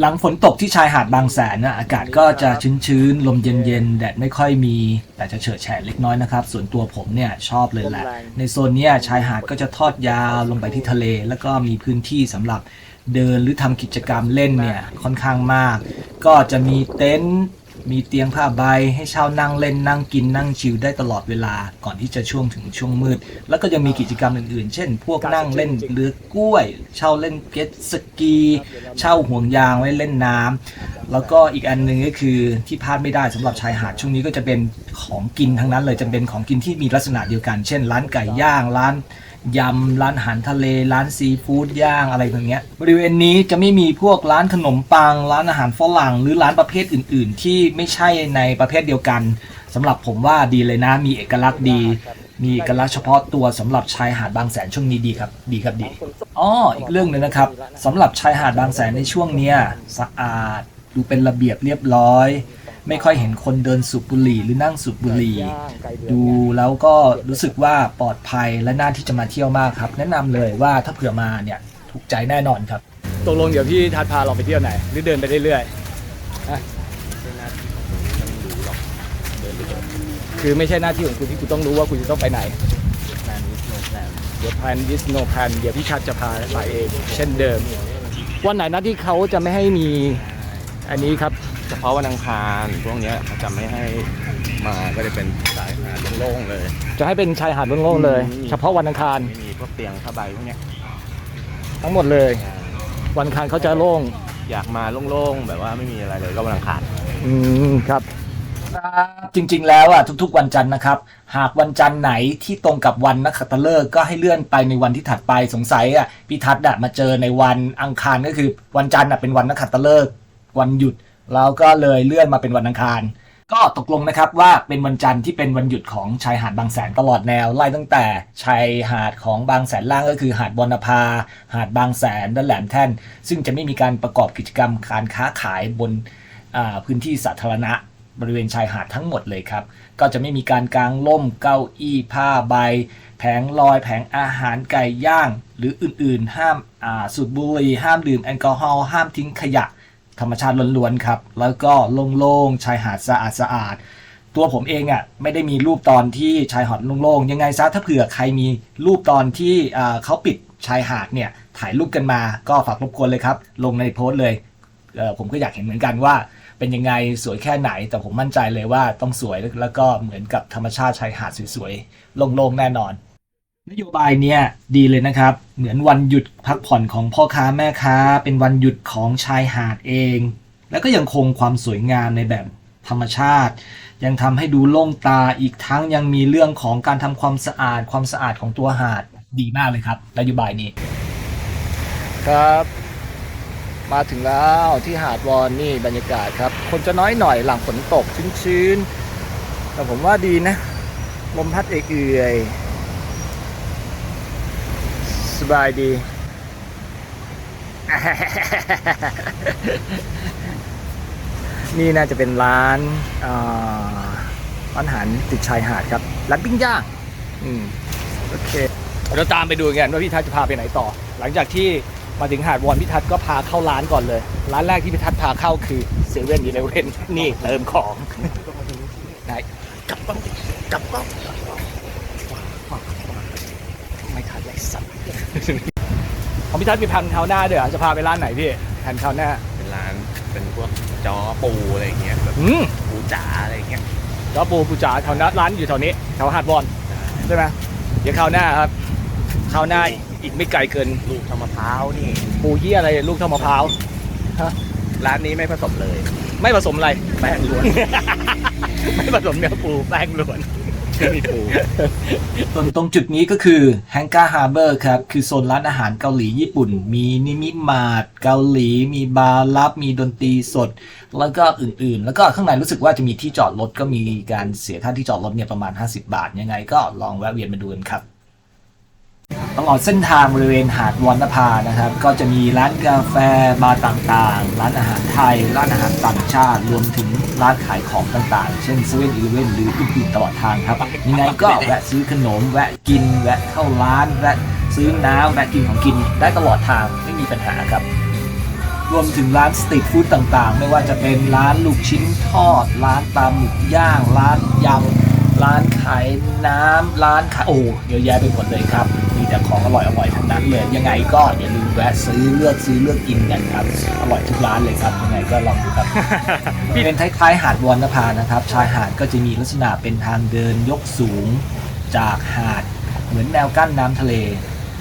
หลังฝนตกที่ชายหาดบางแสนนะอากาศก็จะชื้นๆ ลมเย็นๆ แดดไม่ค่อยมี แต่จะเฉิดแฉะเล็กน้อยนะครับ ส่วนตัวผมเนี่ยชอบเลยแหละ ในโซนเนี้ยชายหาดก็จะทอดยาวลงไปที่ทะเล แล้วก็มีพื้นที่สำหรับเดินหรือทำกิจกรรมเล่นเนี่ยค่อนข้างมาก ก็จะมีเต็นท์ มีเตียงผ้าใบให้เช่านั่งเล่นนั่งกินนั่งชิลได้ตลอดเวลาก่อนที่จะช่วงถึงช่วงมืด แล้วก็ยังมีกิจกรรมอื่นๆ เช่น พวกนั่งเล่นเรือกล้วย เช่าเล่นเก็ตสกี เช่าห่วงยางไว้เล่นน้ำแล้วก็อีกอันหนึ่งก็คือที่พลาดไม่ได้สำหรับชายหาดช่วงนี้ก็จะเป็นของกินทั้งนั้นเลยจะเป็นของกินที่มีลักษณะเดียวกัน เช่น ร้านไก่ย่างร้าน ยำร้านอาหารทะเล ร้านซีฟู้ดย่างอะไรแบบนี้บริเวณนี้จะไม่มีพวกร้านขนมปัง ร้านอาหารฝรั่ง หรือร้านประเภทอื่น ๆ ที่ไม่ใช่ในประเภทเดียวกันสำหรับผมว่าดีเลยนะมีเอกลักษณ์ดี มีเอกลักษณ์เฉพาะตัวสำหรับชายหาดบางแสนช่วงนี้ดีครับดีครับดีอ๋ออีกเรื่องหนึ่งนะครับสำหรับชายหาดบางแสนในช่วงเนี้ยสะอาด ดูเป็นระเบียบเรียบร้อย ไม่ค่อยเห็นคนเดินสูบบุหรี่หรือนั่งสูบบุหรี่ ดูแล้วก็รู้สึกว่าปลอดภัยและน่าที่จะมาเที่ยวมากครับ แนะนำเลยว่าถ้าเผื่อมาเนี่ยถูกใจแน่นอนครับตกลงเดี๋ยวพี่ทัดพาเราไปเที่ยวไหน หรือเดินไปเรื่อยๆฮะคือไม่ใช่หน้าที่ของคุณที่คุณต้องรู้ว่าคุณจะต้องไปไหนเดี๋ยวแพลนดิสโนแพลนเดี๋ยวพี่ชัดจะพาไปเอง เช่นเดิม วันไหนนะที่เขาจะไม่ให้มีอันนี้ครับ เฉพาะวันอังคารพวกเนี้ยเขาจะไม่ให้มาก็จะเป็นสายหาดโล่งๆเลย จะให้เป็นชายหาดโล่งๆเลย อืม เฉพาะวันอังคารไม่มีพวกเตียงผ้าใบพวกเนี้ยทั้งหมดเลยวันอังคารเขาจะโล่งอยากมาโล่งๆแบบว่าไม่มีอะไรเลยก็วันอังคาร อืมครับ จริง ๆ แล้วอะทุก ๆ วันจันทร์นะครับ หากวันจันทร์ไหนที่ตรงกับวันนักขัตฤกษ์ก็ให้เลื่อนไปในวันที่ถัดไปสงสัยอะพี่ทัศน์อะมาเจอในวันอังคารก็คือวันจันทร์อะเป็นวันนักขัตฤกษ์วันหยุด แล้วก็เลยเลื่อนมาเป็นวันอังคาร ก็ตกลงนะครับว่าเป็นวันจันทร์ที่เป็นวันหยุดของชายหาดบางแสนตลอดแนวไล่ตั้งแต่ชายหาดของบางแสนล่างก็คือหาดบอนภา หาดบางแสนและแหลมแท่น ซึ่งจะไม่มีการประกอบกิจกรรมการค้าขายบนพื้นที่สาธารณะบริเวณชายหาดทั้งหมดเลยครับ ก็จะไม่มีการกางล่มเก้าอี้ผ้าใบ แผงลอยแผงอาหารไก่ย่าง หรืออื่นๆ ห้ามสูบบุหรี่ห้ามดื่มแอลกอฮอล์ห้ามทิ้งขยะ ธรรมชาติล้วนๆครับ แล้วก็โล่งๆชายหาดสะอาดสะอาดๆตัวผมเองอะไม่ได้มีรูปตอนที่ชายหาดโล่งๆยังไงซะถ้าเผื่อใครมีรูปตอนที่เขาปิดชายหาดเนี่ยถ่ายรูปกันมาก็ฝากรบกวนเลยครับ ลงในโพสต์เลยเผมก็อยากเห็นเหมือนกันว่า เป็นยังไงสวยแค่ไหน แต่ผมมั่นใจเลยว่าต้องสวยแล้วก็เหมือนกับธรรมชาติชายหาดสวยๆโล่งๆแน่นอน นโยบายเนี่ยดีเลยนะครับ เหมือนวันหยุดพักผ่อนของพ่อค้าแม่ค้า เป็นวันหยุดของชายหาดเอง แล้วก็ยังคงความสวยงามในแบบธรรมชาติ ยังทำให้ดูโล่งตาอีกทั้งยังมีเรื่องของการทำความสะอาดความสะอาดของตัวหาดดีมากเลยครับนโยบายนี้ ครับ มาถึงแล้วที่หาดวอนนี่บรรยากาศครับ คนจะน้อยหน่อยหลังฝนตกชื้นๆแต่ผมว่าดีนะลมพัดเอื่อยๆ บายดี นี่น่าจะเป็นร้านอาร้านอาหารติดชายหาดครับ ร้านปิ้งย่างอืมโอเคเราตามไปดูกันว่าพี่ทัศน์จะพาไปไหนต่อ หลังจากที่มาถึงหาดวอนพี่ทัศน์ก็พาเข้าร้านก่อนเลย ร้านแรกที่พี่ทัศน์พาเข้าคือเซเว่นอีเลเว่นนี่เติมของไหนกลับบ้างกลับบ้างไม่ทันไรสัตว ของพี่ทัศน์มีแผ่นคราวหน้าด้วยเหรอจะพาไปร้านไหนพี่แผ่นคราวหน้าเป็นร้านเป็นพวกจอปูอะไรอย่างเงี้ยแบบอืมปูจ๋าอะไรอย่างเงี้ยแล้วปูปูจ๋าแถวนั้นร้านอยู่แถวนี้แถวหาดวอนใช่ไหมเดี๋ยวคราวหน้าครับคราวหน้าอีกไม่ไกลเกินลูกทำมะพร้าวนี่ปูเยี่ยอะไรลูกเท่ามะพร้าวร้านนี้ไม่ผสมเลย ไม่ผสมอะไรแป้งล้วน ไม่ผสมเนื้อปูแป้งล้วน ไม่มีปูส่วนตรงจุดนี้ก็คือแฮงกาฮาร์เบอร์ครับ คือโซนร้านอาหารเกาหลีญี่ปุ่น มีนิมิมาร์ทเกาหลี มีบาร์ลับ มีดนตรีสด แล้วก็อื่นๆ แล้วก็ข้างในรู้สึกว่าจะมีที่จอดรถก็มีการเสียค่าที่จอดรถเนี่ยประมาณ 50 บาทยังไง ก็ลองแวะเวียนมาดูกันครับ ตลอดเส้นทางบริเวณหาดวอนนภานะครับ ก็จะมีร้านกาแฟบาร์ต่างๆ ร้านอาหารไทย ร้านอาหารต่างชาติ รวมถึงร้านขายของต่างๆ เช่นเซเว่นอีเลเว่นหรืออื่นๆตลอดทางครับยังไงก็แวะซื้อขนม แวะกิน แวะเข้าร้าน แวะซื้อน้ำแวะกินของกินได้ตลอดทางไม่มีปัญหาครับ รวมถึงร้านสตรีทฟู้ดต่างๆ ไม่ว่าจะเป็นร้านลูกชิ้นทอด ร้านปลาหมึกย่าง ร้านยำ ร้านขายน้ำร้านขายโอ้เยอะแยะไปหมดเลยครับ มีแต่ของอร่อยอร่อยๆทั้งนั้นเลย ยังไงก็อย่าลืมแวะซื้อเลือกซื้อเลือกกินกันครับ อร่อยทุกร้านเลยครับ ยังไงก็ลองดูครับเป็นคล้ายๆหาดวอนนภานะครับ ชายหาดก็จะมีลักษณะเป็นทางเดินยกสูง จากหาด เหมือนแนวกั้นน้ำทะเล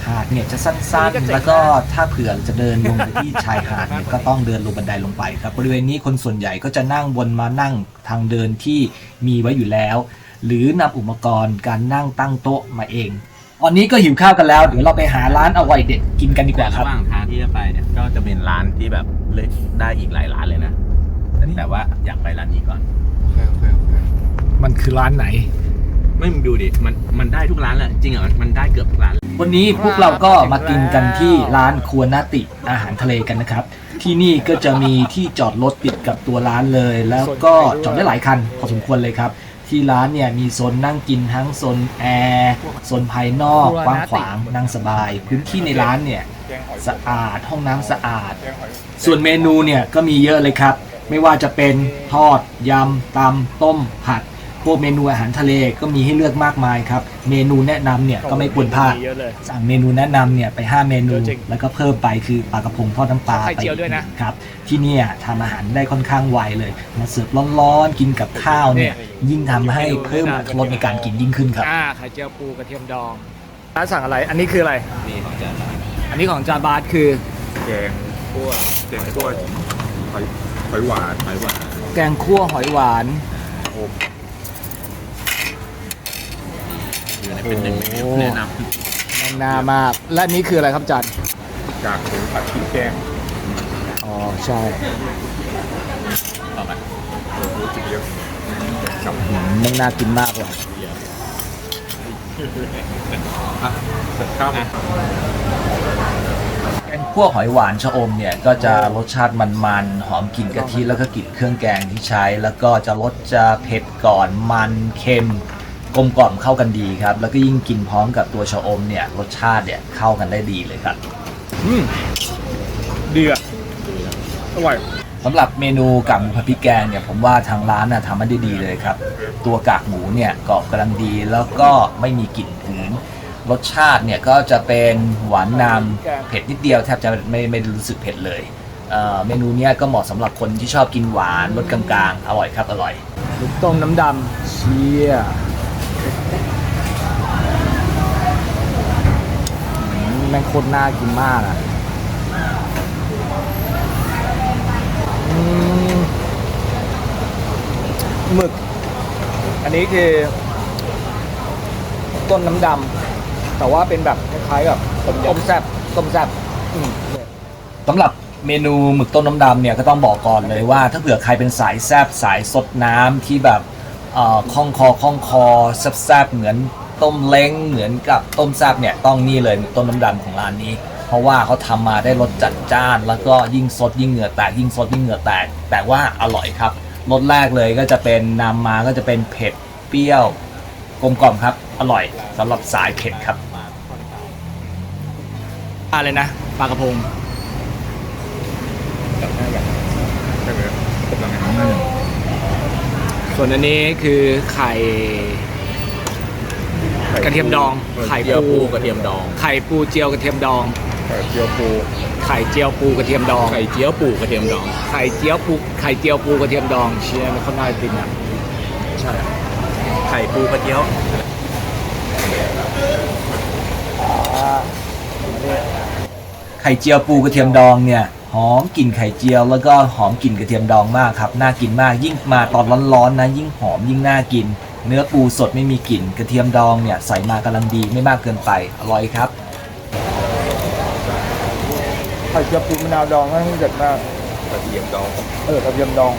หาดเนี่ยจะสั้นๆ แล้วก็ถ้าเผื่อจะเดินลงไปที่ชายหาดเนี่ยก็ต้องเดินลงบันไดลงไปครับ บริเวณนี้คนส่วนใหญ่ก็จะนั่งบนมานั่งทางเดินที่มีไว้อยู่แล้ว หรือนำอุปกรณ์การนั่งตั้งโต๊ะมาเองวันนี้ก็หิวข้าวกันแล้ว เดี๋ยวเราไปหาร้านอร่อยเด็ดกินกันดีกแต่ว่าคระรับหว่างทางที่จะไปเนี่ยก็จะเป็นร้านที่แบบเลือกได้อีกหลายร้านเลยนะ แต่ว่าอยากไปร้านนี้ก่อน มันคือร้านไหน ไม่มึงดูดิ มันมันได้ทุกร้านแหละ จริงเหรอ มันได้เกือบทุกร้านเลยวันนี้พวกเราก็มากินกันที่ร้านครัวนาติอาหารทะเลกันนะครับ ที่นี่ก็จะมีที่จอดรถติดกับตัวร้านเลย แล้วก็จอดได้หลายคันพอสมควรเลยครับ ที่ร้านเนี่ยมีโซนนั่งกินทั้งโซนแอร์โซนภายนอกกว้างขวางนั่งสบาย พื้นที่ในร้านเนี่ยสะอาดห้องน้ำสะอาด ส่วนเมนูเนี่ยก็มีเยอะเลยครับ ไม่ว่าจะเป็นทอดยำตำต้มผัดพ วกเมนูอาหารทะเลก็มีให้เลือกมากมายครับ เมนูแนะนำเนี่ยก็ไม่ควรพลาด เยอะเลย สั่งเมนูแนะนำเนี่ยไป 5 เมนู เยอะจริงแล้วก็เพิ่มไปคือปลากระพงทอดน้ำปลาไข่เจียวด้วยนะไปครับ ที่เนี่ยทำอาหารได้ค่อนข้างไวเลย มาเสิร์ฟร้อนๆ กินกับข้าวเนี่ย ยิ่งทำให้เพิ่มอรรถรสในการกินยิ่งขึ้นครับ อ่าไข่เจียวปูกระเทียมดองร้านสั่งอะไร อันนี้คืออะไรนี่ของจานอันนี้ของจานบาสคือ แกงคั่วแกงคั่วหอยหอยหวานหอยหวานแกงคั่วหอยหวานอบ อยู่ในเป็นหนึ่งเมนูโอ้แนะนแมงนามาก และอันนี้คืออะไรครับจานกากหมูผัดพริกแกงอ๋อใช่ำต่อไปโอ้โหจิบเยอะกับมันน่ากินมากเลยข้าวแกงคั่วหอยหวานชะอมเนี่ยก็จะรสชาติมันๆหอมกลิ่นกะทิแล้วก็กลิ่นเครื่องแกงที่ใช้ แล้วก็จะรสจะเผ็ดก่อนมันเค็ม กลมกล่อมเข้ากันดีครับ แล้วก็ยิ่งกินพร้อมกับตัวชะอมเนี่ยรสชาติเนี่ยเข้ากันได้ดีเลยครับอืมดีอะอร่อยสำหรับเมนูกากหมูผัดพริกแกงเนี่ยผมว่าทางร้านน่ะทำมาได้ดีเลยครับ ตัวกากหมูเนี่ยกรอบกำลังดีแล้วก็ไม่มีกลิ่นหืนรสชาติเนี่ยก็จะเป็นหวานนำเผ็ดนิดเดียวแทบจะไม่ไม่รู้สึกเผ็ดเลยเอ่อเมนูเนี้ยก็เหมาะสำหรับคนที่ชอบกินหวานรสกลางๆ อร่อยครับอร่อยลูกต้มน้ำดำเชียอืม แม่งโคตรน่ากินมากอะอืมหมึก อันนี้คือ ต้นน้ำดำ แต่ว่าเป็นแบบคล้ายๆกับต้มแซ่บต้มแซ่บอืมเนี่ยสำหรับเมนูหมึกต้มน้ำดำเนี่ยก็ต้องบอกก่อนเลยว่า ถ้าเผื่อใครเป็นสายแซบสายสดน้ำที่แบบเอ่อคล่องคอคล่องคอแซบๆเหมือน ต้มเล้งเหมือนกับต้มแซบเนี่ยต้องนี่เลยหมึกต้มน้ำดำของร้านนี้ เพราะว่าเขาทำมาได้รสจัดจ้าน แล้วก็ยิ่งสดยิ่งเหงื่อแตกยิ่งสดยิ่งเหงื่อแตก แต่ว่าอร่อยครับรสแรกเลยก็จะเป็นนำมาก็จะเป็นเผ็ดเปรี้ยวกลมกล่อมครับ อร่อยสำหรับสายเผ็ดครับอะไรนะปลากระพงจับได้แบบใช่ไหมกำลังงส่วนอันนี้คือไข่ กระเทียมดองไข่เจียวปูปูกระเทียมดอง ไข่ปูเจียวกระเทียมดอง ไข่เจียวปู ไข่เจียวปูกระเทียมดอง ไข่เจียวปูกระเทียมดอง ไข่เจียวปูไข่เจียวปูกระเทียมดองเชียร์มันเขาน่ากินอะใช่ไข่ปูกระเจียวไข่เจียวปูกระเทียมดองเนี่ยหอมกลิ่นไข่เจียวแล้วก็หอมกลิ่นกระเทียมดองมากครับน่ากินมากยิ่งมาตอนร้อนๆนะยิ่งหอมยิ่งน่ากิน เนื้อปูสดไม่มีกลิ่น กระเทียมดองเนี่ยใส่มากำลังดีไม่มากเกินไป อร่อยครับไข่เจียวปูมะนาวดองนั่นเด็ดมากกระเทียมดอง เออกระเทียมดอง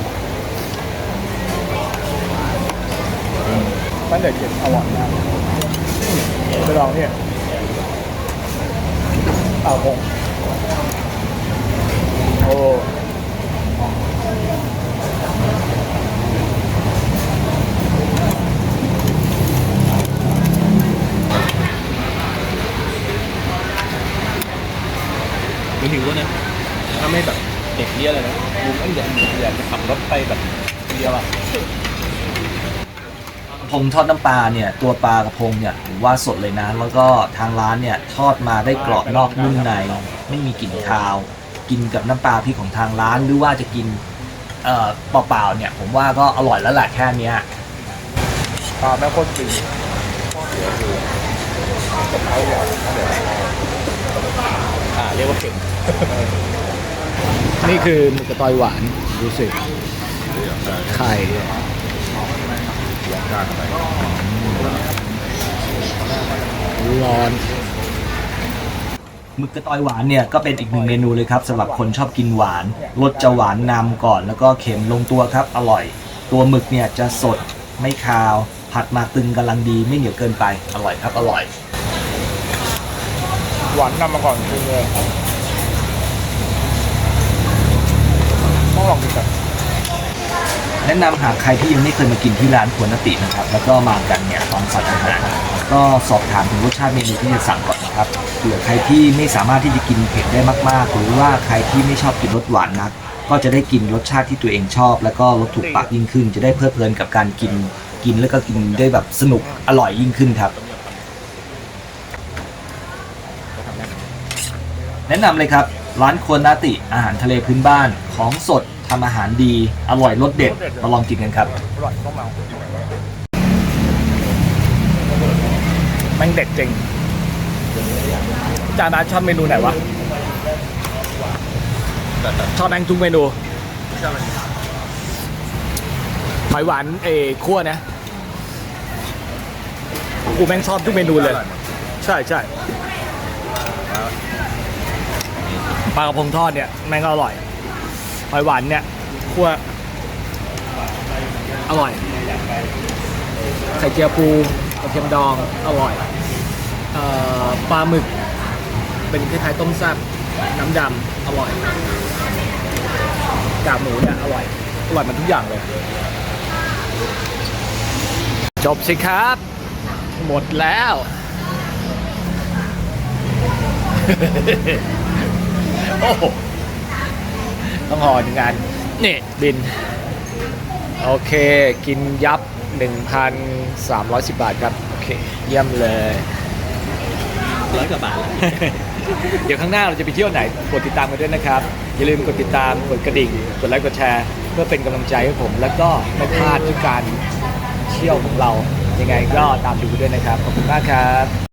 มันเด็ดเด็ดอร่อยมากไปลองเนี่ยปลากระพงโอ้ ไม่หิวแล้วนะถ้าไม่แบบ เด็กเลี้ยเลยนะลุงไอ้อยากอยากจะขับรถไปแบบเดียวอะ พงทอดน้ำปลาเนี่ยตัวปลากระพงเนี่ยถือว่าสดเลยนะ แล้วก็ทางร้านเนี่ยทอดมาได้กรอบนอกนุ่มใน ไม่มีกลิ่นคาว กินกับน้ำปลาพริกของทางร้านหรือว่าจะกินเอ่อเปล่าๆเนี่ย ผมว่าก็อร่อยแล้วแหละแค่เนี้ยปลาแม่ข้นจริงอ่าเรียกว่าเก่งนี่คือหมึกกระตอยหวานดูสิไข่ ร้อนหมึกกระตอยหวานเนี่ยก็เป็นอีกหนึ่งเมนูเลยครับสำหรับคนชอบกินหวานรสจะหวานนำก่อนแล้วก็เค็มลงตัวครับอร่อย ตัวหมึกเนี่ยจะสดไม่คาว ผัดมาตึงกำลังดีไม่เหนียวเกินไปอร่อยครับอร่อย หวานนำมาก่อนจริงเลยต้องลองกินกัน แนะนำหากใครที่ยังไม่เคยมากินที่ร้านควรนตินะครับ แล้วก็มากันเนี่ยตอนสั่งอาหารก็สอบถามถึงรสชาติเมนูที่จะสั่งก่อนนะครับเผื่อใครที่ไม่สามารถที่จะกินเผ็ดได้มากๆ หรือว่าใครที่ไม่ชอบกินรสหวานนัก ก็จะได้กินรสชาติที่ตัวเองชอบ แล้วก็รสถูกปากยิ่งขึ้น จะได้เพลิดเพลินกับการกินกินแล้วก็กินได้แบบสนุกอร่อยยิ่งขึ้นครับ แนะนำเลยครับ ร้านครัวนาติอาหารทะเลพื้นบ้านของสด ทำอาหารดี อร่อยรสเด็ด มาลองกินกันครับ อร่อยต้องมาแม่งเด็ดจริงจานร้านชอบเมนูไหนวะ ชอบแม่งทุกเมนูหอยหวานเอคั่วนะ กูแม่งชอบทุกเมนูเลย ใช่ใช่ปลากระพงทอดเนี่ย แม่งก็อร่อย หอยหวานเนี่ยคั่วอร่อย ไข่เจียวปูกระเทียมดองอร่อยเอ่อปลาหมึก เป็นคล้ายๆต้มแซ่บน้ำดำอร่อยกากหมูเนี่ยอร่อยอร่อยมันทุกอย่างเลย จบสิครับ หมดแล้ว โอ้ ต้องห่อหนึ่งงานนี่บิน โอเค กินยับ 1,310 บาทครับ โอเค เยี่ยมเลยร้อยกว่าบาทแล้วเดี๋ยวข้างหน้าเราจะไปเที่ยวไหนกดติดตามกันด้วยนะครับ อย่าลืมกดติดตามกดกระดิ่ง กดไลค์กดแชร์ เพื่อเป็นกำลังใจให้ผม แล้วก็ไม่พลาดทุกการเที่ยวของเรายังไงก็ตามดูกันด้วยนะครับ ขอบคุณมากครับ